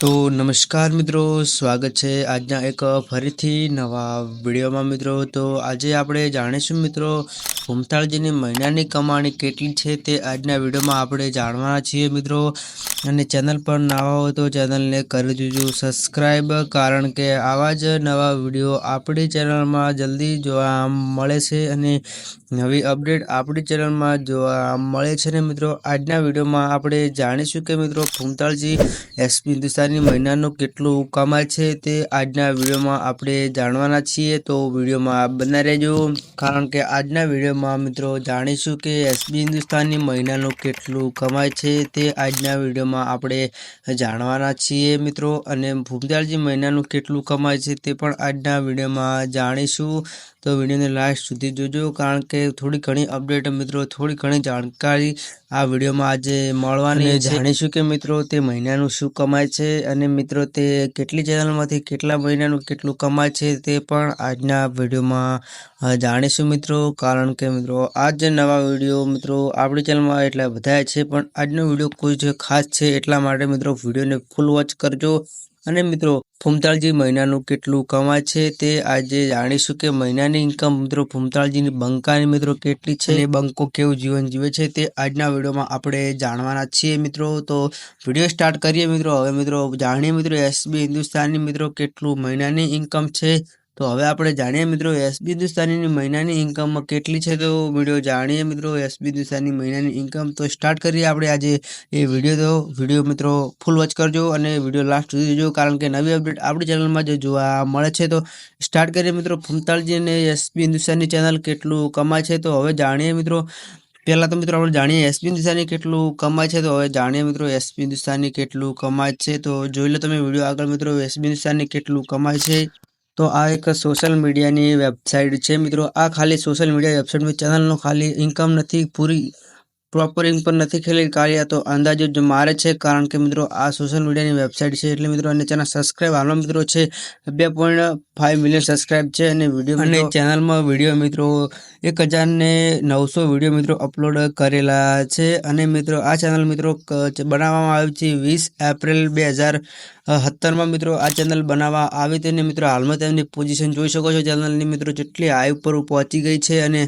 તો નમસ્કાર મિત્રો, સ્વાગત છે આજના એક ફરીથી નવા વિડીયોમાં મિત્રો. તો આજે આપણે જાણીશું મિત્રો, ભૂમતાળજીની મહિનાની કમાણી કેટલી છે તે આજના વિડીયોમાં આપણે જાણવાના છીએ મિત્રો. અને ચેનલ પર નવા હોય તો ચેનલને કરી દેજો. સબસ્ક્રાઈબ કારણ કે આવા જ નવા વીડિયો આપણી ચેનલમાં જલ્દી જોવા મળે છે અને નવી અપડેટ આપણી ચેનલમાં જોવા મળે છે ને મિત્રો. આજના વિડીયોમાં આપણે જાણીશું કે મિત્રો ભૂમતાળજી એસપી હિન્દુસ્તાની મહિનાનું કેટલું કમાય છે તે આજના વિડીયોમાં આપણે જાણવાના છીએ. તો વિડીયોમાં બના રહેજો, કારણ કે આજના વિડીયોમાં મિત્રો જાણીશું કે એસપી હિન્દુસ્તાનની મહિનાનું કેટલું કમાય છે તે આજના વિડીયોમાં આપણે જાણવાના છીએ મિત્રો. અને ભૂમદાળજી મહિનાનું કેટલું કમાય છે તે પણ આજના વિડીયોમાં જાણીશું. તો વિડીયોને લાસ્ટ સુધી જોજો. કારણ કે થોડી ઘણી અપડેટ મિત્રો થોડી ઘણી જાણકારી આ વિડીયોમાં આજે મળવાની જાણીશું કે મિત્રો તે મહિનાનું શું કમાય છે અને મિત્રો તે કેટલી ચેનલમાંથી કેટલા મહિનાનું કેટલું કમાય છે તે પણ આજના વિડીયોમાં જાણીશું મિત્રો. કારણ કે મિત્રો આ જ નવા વીડિયો મિત્રો આપણી ચેનલમાં એટલા બધા છે. પણ આજનો વીડિયો કોઈ ખાસ છે એટલા માટે મિત્રો વિડીયોને ફૂલ વોચ કરજો. અને મિત્રો ફૂમતાળજી મહિનાનું કેટલું કમાય છે તે આજે જાણીશું કે મહિનાની ઇન્કમ મિત્રો ફૂમતાળજીની બંકાની મિત્રો કેટલી છે એ બંકો કેવું જીવન જીવે છે તે આજના વિડીયોમાં આપણે જાણવાના છીએ મિત્રો. તો વીડિયો સ્ટાર્ટ કરીએ મિત્રો. હવે મિત્રો, જાણીએ મિત્રો એસબી હિન્દુસ્તાનની મિત્રો કેટલું મહિનાની ઇન્કમ છે તો હવે આપણે જાણીએ મિત્રો એસબી હિન્દુસ્તાનીની મહિનાની ઇન્કમમાં કેટલી છે તો વીડિયો જાણીએ મિત્રો એસબી હિન્દુસ્તાનની મહિનાની ઇન્કમ તો સ્ટાર્ટ કરીએ આપણે આજે એ વીડિયો તો. વીડિયો મિત્રો ફૂલ વોચ કરજો અને વીડિયો લાસ્ટ સુધી જોજો, કારણ કે નવી અપડેટ આપણી ચેનલમાં જે જોવા મળે છે તો સ્ટાર્ટ કરીએ મિત્રો. ફૂમતાલજી અને એસબી હિન્દુસ્તાનની ચેનલ કેટલું કમાય છે તો હવે જાણીએ મિત્રો. પહેલાં તો મિત્રો આપણે જાણીએ એસપી હિન્દુસ્તાની કેટલું કમાય છે તો હવે જાણીએ મિત્રો એસપી હિન્દુસ્તાની કેટલું કમાય છે તો જોઈ લો તમે વીડિયો આગળ મિત્રો એસપી હિન્દુસ્તાની કેટલું કમાય છે. તો આ એક સોશિયલ મીડિયાની વેબસાઇટ છે. મિત્રો આ ખાલી સોશિયલ મીડિયા વેબસાઇટમાં ચેનલનો ખાલી ઇન્કમ નથી પૂરી પ્રોપર ઇન્કમ નથી ખેલી કાર્ય તો અંદાજો જ મારે છે કારણ કે મિત્રો આ સોશિયલ મીડિયાની વેબસાઇટ છે. એટલે મિત્રો અને ચેનલ સબસ્ક્રાઇબ હાલમાં મિત્રો છે. બે પોઈન્ટ ફાઇવ મિલિયન સબસ્ક્રાઇબ છે. અને વીડિયો અને ચેનલમાં વીડિયો મિત્રો એક હજારને નવસો વીડિયો મિત્રો અપલોડ કરેલા છે. અને મિત્રો, આ ચેનલ મિત્રો બનાવવામાં આવી છે વીસ એપ્રિલ બે હજાર સત્તરમાં મિત્રો આ ચેનલ બનાવવા આવી તેને મિત્રો, હાલમાં તેમની પોઝિશન જોઈ શકો છો. ચેનલની મિત્રો જેટલી હાઈ ઉપર પહોંચી ગઈ છે અને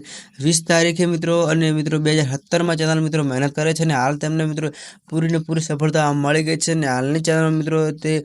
વીસ તારીખે મિત્રો અને મિત્રો બે હજાર સત્તરમાં ચેનલ મિત્રો મહેનત કરે છે. અને હાલ તેમને મિત્રો પૂરીને પૂરી સફળતા મળી ગઈ છે. અને હાલની ચેનલ મિત્રો તે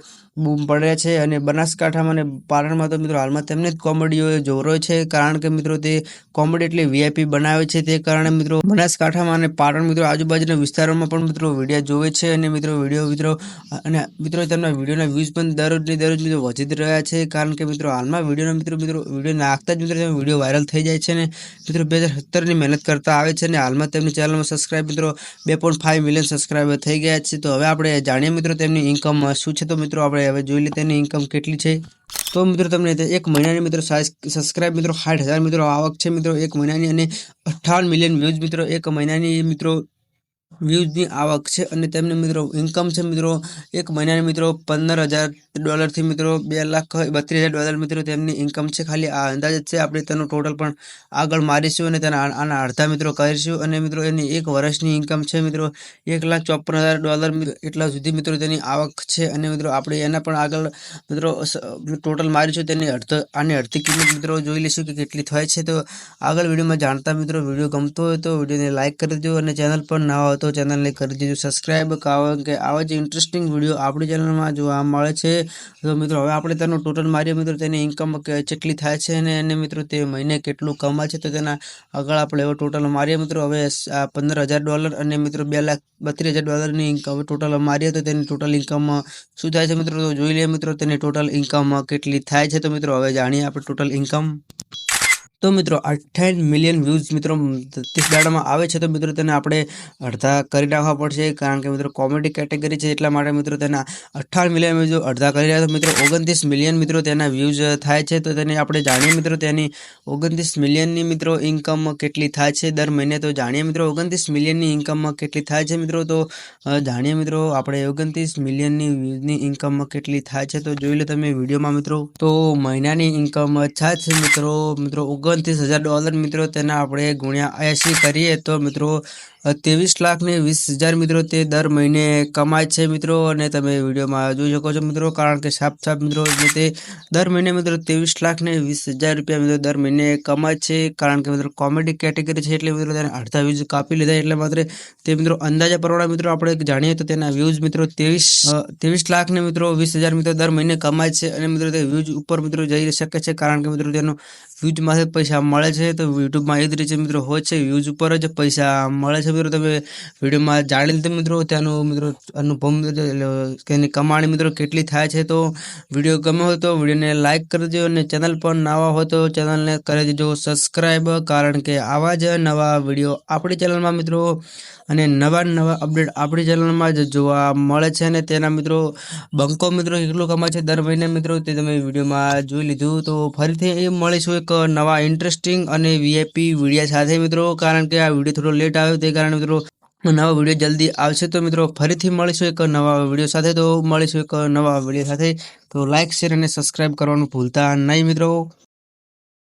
બૂમ પડે છે. અને બનાસકાંઠામાં અને પાટણમાં તો મિત્રો હાલમાં તેમને જ કોમેડીઓ જોરો છે. કારણ કે મિત્રો તે કોમેડી એટલી વીઆઈપી બનાવે છે તે કારણે મિત્રો બનાસકાંઠામાં અને પાટણ મિત્રો આજુબાજુના વિસ્તારોમાં પણ મિત્રો વીડિયો જોવે છે અને મિત્રો વીડિયો મિત્રો અને મિત્રો તેમના વિડીયોના વ્યૂઝ પણ દરરોજની દરરોજ મિત્રો વધી જ રહ્યા છે કારણ કે મિત્રો હાલમાં વિડીયોના મિત્રો મિત્રો વીડિયો નાખતા જ મિત્રો વીડિયો વાયરલ થઈ જાય છે અને મિત્રો બે હજાર સત્તરની મહેનત કરતા આવે છે અને હાલમાં તેમની ચેનલમાં સબસ્ક્રાઈબ મિત્રો બે પોઈન્ટ ફાઈવ મિલિયન સબસ્ક્રાઈબર થઈ ગયા છે. તો હવે આપણે જાણીએ મિત્રો તેમની ઇન્કમ શું છે? તો મિત્રો આપણે હવે જોઈ લે તેની ઇન્કમ કેટલી છે. તો મિત્રો તમને એક મહિનાની મિત્રો સબસ્ક્રાઇબ મિત્રો સાઠ હજાર મિત્રો આવક છે મિત્રો એક મહિનાની અને અઠ્ઠાવન મિલિયન વ્યૂઝ મિત્રો એક મહિનાની મિત્રો વ્યૂઝની આવક છે અને તેમને મિત્રો ઇન્કમ છે મિત્રો એક મહિનાની મિત્રો પંદર હજાર ડોલરથી મિત્રો બે લાખ બત્રીસ હજાર ડોલર મિત્રો તેમની ઇન્કમ છે. ખાલી આ અંદાજ છે. આપણે તેનું ટોટલ પણ આગળ મારીશું અને તેના આના અડધા મિત્રો કરીશું અને મિત્રો એની એક વર્ષની ઇન્કમ છે મિત્રો એક લાખ ચોપન હજાર ડોલર એટલા સુધી મિત્રો તેની આવક છે અને મિત્રો આપણે એના પણ આગળ મિત્રો ટોટલ મારીશું. તેની અડધ, આની અડધી કિંમત મિત્રો જોઈ લઈશું કે કેટલી થાય છે. તો આગળ વિડીયોમાં જાણતા મિત્રો વીડિયો ગમતો હોય તો વિડીયોને લાઇક કરી દો અને ચેનલ પર નવા હોય તો ચેનલને કરી દેજો. સબસ્ક્રાઈબ કારણ કે આવા જ ઇન્ટરેસ્ટિંગ વીડિયો આપણી ચેનલમાં જોવા મળે છે. તો મિત્રો, હવે આપણે તેનો ટોટલ મારીએ. મિત્રો, તેની ઇન્કમ કેટલી થાય છે અને એને મિત્રો તે મહિને કેટલું કમાય છે તો તેના આગળ આપણે એવો ટોટલ મારીએ. મિત્રો, હવે પંદર હજાર ડોલર અને મિત્રો બે લાખ બત્રીસ હજાર ડોલરની ઇન્કમ ટોટલ મારીએ તો તેની ટોટલ ઇન્કમ શું થાય છે મિત્રો? તો જોઈ લઈએ મિત્રો, તેની ટોટલ ઇન્કમ કેટલી થાય છે. તો મિત્રો, હવે જાણીએ આપણે ટોટલ ઇન્કમ તો મિત્રો અઠ્ઠાવીસ મિલિયન વ્યૂઝ મિત્રો ત્રીસ દાડામાં આવે છે, તો મિત્રો તેને આપણે અડધા કરી નાખવા પડશે, કારણ કે મિત્રો કોમેડી કેટેગરી છે, એટલા માટે મિત્રો તેના અઠ્ઠાવન મિલિયન વ્યૂઝ અડધા કરી રહ્યા તો મિત્રો ઓગણત્રીસ મિલિયન મિત્રો તેના વ્યૂઝ થાય છે, તો તેને આપણે જાણીએ મિત્રો તેની ઓગણત્રીસ મિલિયનની મિત્રો ઇન્કમ કેટલી થાય છે, દર મહિને તો જાણીએ મિત્રો ઓગણત્રીસ મિલિયનની ઇન્કમ કેટલી થાય છે મિત્રો, તો જાણીએ મિત્રો આપણે ઓગણત્રીસ મિલિયનની વ્યૂઝની ઇન્કમ કેટલી થાય છે, તો જોઈ લો તમે વિડીયોમાં મિત્રો. તો મહિનાની ઇન્કમ થાય છે મિત્રો મિત્રો ઓગણ ઓગણત્રીસ હજાર ડોલર મિત્રો તેના આપણે ગુણ્યા એંસી કરીએ તો મિત્રો ત્રેવીસ લાખ ને વીસ હજાર મિત્રો તે દર મહિને કમાય છે મિત્રો અને તમે વિડીયોમાં જોઈ શકો છો મિત્રો, કારણ કે સાફ સાફ મિત્રો જે તે દર મહિને મિત્રો ત્રેવીસ લાખ ને વીસ હજાર રૂપિયા મિત્રો દર મહિને કમાય છે, કારણ કે મિત્રો કોમેડી કેટેગરી છે એટલે મિત્રો તેને અડધા વ્યૂઝ કાપી લીધા એટલે માત્ર તે મિત્રો અંદાજા પ્રમાણે મિત્રો આપણે જાણીએ તો તેના વ્યૂઝ મિત્રો ત્રેવીસ ત્રેવીસ લાખ ને મિત્રો વીસ હજાર મિત્રો દર મહિને કમાય છે અને મિત્રો તે વ્યૂઝ ઉપર મિત્રો જઈ શકે છે, કારણ કે મિત્રો તેનો વ્યૂઝમાંથી પૈસા મળે છે, તો યુટ્યુબમાં એ જ રીતે મિત્રો હોય છે વ્યૂઝ ઉપર જ પૈસા મળે છે મિત્રો તમે વિડીયોમાં જાણી લીધું મિત્રો, ત્યાંનું મિત્રો અનુભવ તેની કમાણી મિત્રો કેટલી થાય છે તો વીડિયો ગમ્યો હોય તો વિડીયોને લાઇક કરી દેજો અને ચેનલ પર નવા હોય તો ચેનલને કરી દેજો સબસ્ક્રાઈબ, કારણ કે આવા જ નવા વીડિયો આપણી ચેનલમાં મિત્રો અને નવા નવા અપડેટ આપણી ચેનલમાં જ જોવા મળે છે અને તેના મિત્રો, બંકો મિત્રો કેટલું કમાય છે દર મહિને મિત્રો તે તમે વિડીયોમાં જોઈ લીધું તો ફરીથી એ મળીશું એક નવા ઇન્ટરેસ્ટિંગ અને વીઆઈપી વિડીયા સાથે મિત્રો. કારણ કે આ વીડિયો થોડો લેટ આવ્યો તે કારણે મિત્રો નવા વીડિયો જલ્દી આવશે તો મિત્રો ફરીથી મળીશું એક નવા વીડિયો સાથે. તો મળીશું એક નવા વીડિયો સાથે. તો લાઇક શેર અને સબસ્ક્રાઈબ કરવાનું ભૂલતા નહીં મિત્રો.